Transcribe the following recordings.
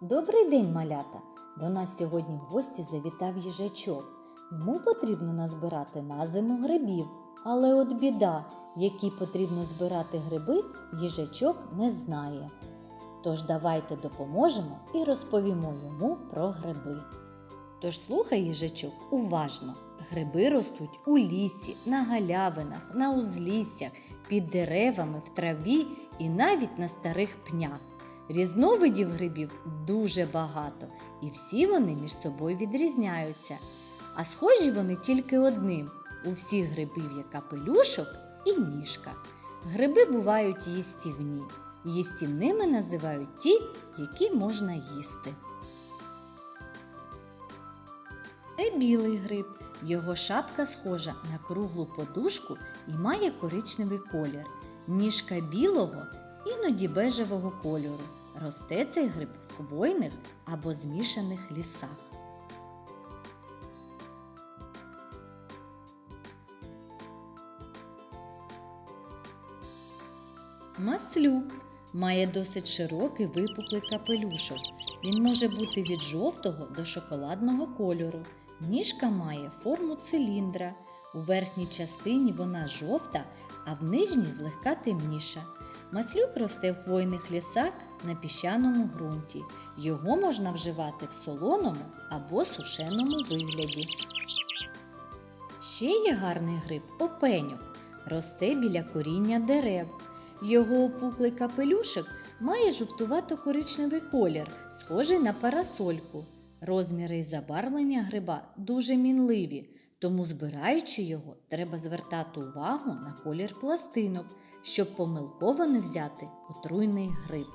Добрий день, малята! До нас сьогодні в гості завітав їжачок. Йому потрібно назбирати на зиму грибів. Але от біда, які потрібно збирати гриби, їжачок не знає. Тож давайте допоможемо і розповімо йому про гриби. Тож слухай, їжачок, уважно. Гриби ростуть у лісі, на галявинах, на узліссях, під деревами, в траві і навіть на старих пнях. Різновидів грибів дуже багато, і всі вони між собою відрізняються. А схожі вони тільки одним: у всіх грибів є капелюшок і ніжка. Гриби бувають їстівні. Їстівними називають ті, які можна їсти. Це білий гриб. Його шапка схожа на круглу подушку і має коричневий колір. Ніжка білого, іноді бежевого кольору. Росте цей гриб в хвойних або змішаних лісах. Маслюк має досить широкий випуклий капелюшок. Він може бути від жовтого до шоколадного кольору. Ніжка має форму циліндра. У верхній частині вона жовта, а в нижній злегка темніша. Маслюк росте в хвойних лісах на піщаному ґрунті. Його можна вживати в солоному або сушеному вигляді. Ще є гарний гриб опеньок. Росте біля коріння дерев. Його опуклий капелюшок має жовтувато-коричневий колір, схожий на парасольку. Розміри і забарвлення гриба дуже мінливі, тому збираючи його, треба звертати увагу на колір пластинок, щоб помилково не взяти отруйний гриб.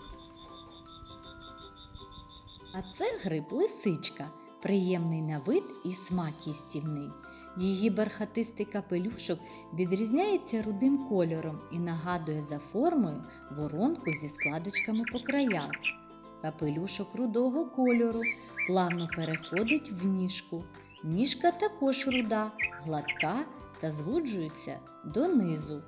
А це гриб лисичка, приємний на вид і смак їстівний. Її бархатистий капелюшок відрізняється рудим кольором і нагадує за формою воронку зі складочками по краях. Капелюшок рудого кольору плавно переходить в ніжку. Ніжка також руда, гладка та звуджується донизу.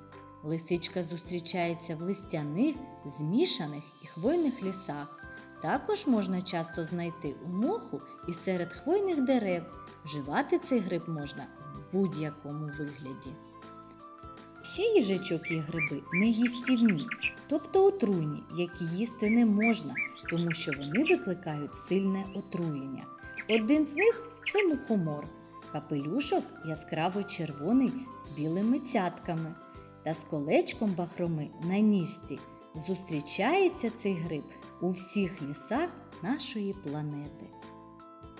Лисичка зустрічається в листяних, змішаних і хвойних лісах. Також можна часто знайти у моху і серед хвойних дерев. Вживати цей гриб можна в будь-якому вигляді. Ще їжачок і гриби не їстівні, тобто отруйні, які їсти не можна, тому що вони викликають сильне отруєння. Один з них це мухомор, капелюшок яскраво червоний з білими цятками та з колечком бахроми на ніжці. Зустрічається цей гриб у всіх лісах нашої планети.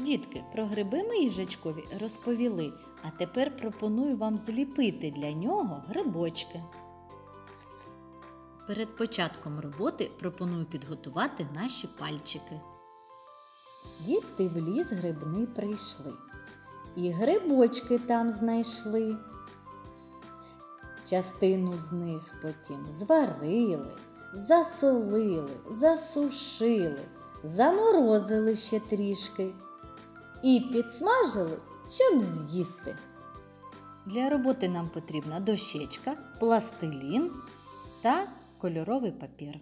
Дітки, про гриби ми їжачкові розповіли, а тепер пропоную вам зліпити для нього грибочки. Перед початком роботи пропоную підготувати наші пальчики. Діти в ліс грибний прийшли. І грибочки там знайшли. Частину з них потім зварили, засолили, засушили, заморозили ще трішки і підсмажили, щоб з'їсти. Для роботи нам потрібна дощечка, пластилін та кольоровий папір.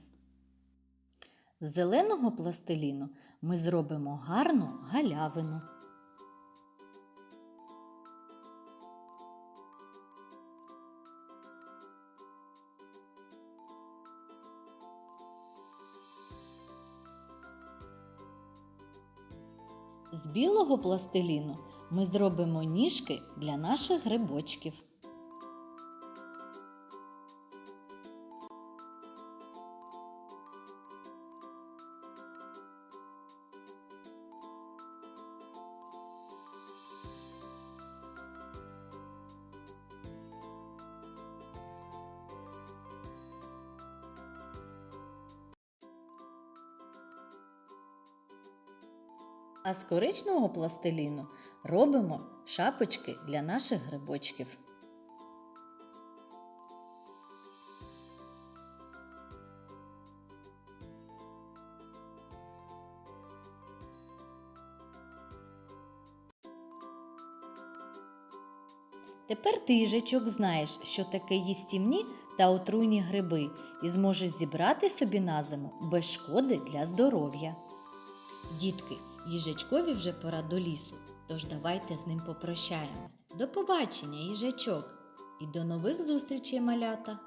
З зеленого пластиліну ми зробимо гарну галявину. З білого пластиліну ми зробимо ніжки для наших грибочків. А з коричневого пластиліну робимо шапочки для наших грибочків. Тепер ти, їжачок, знаєш, що таке їстівні та отруйні гриби, і зможеш зібрати собі на зиму без шкоди для здоров'я. Дітки, їжачкові вже пора до лісу, тож давайте з ним попрощаємось. До побачення, їжачок! І до нових зустрічей, малята!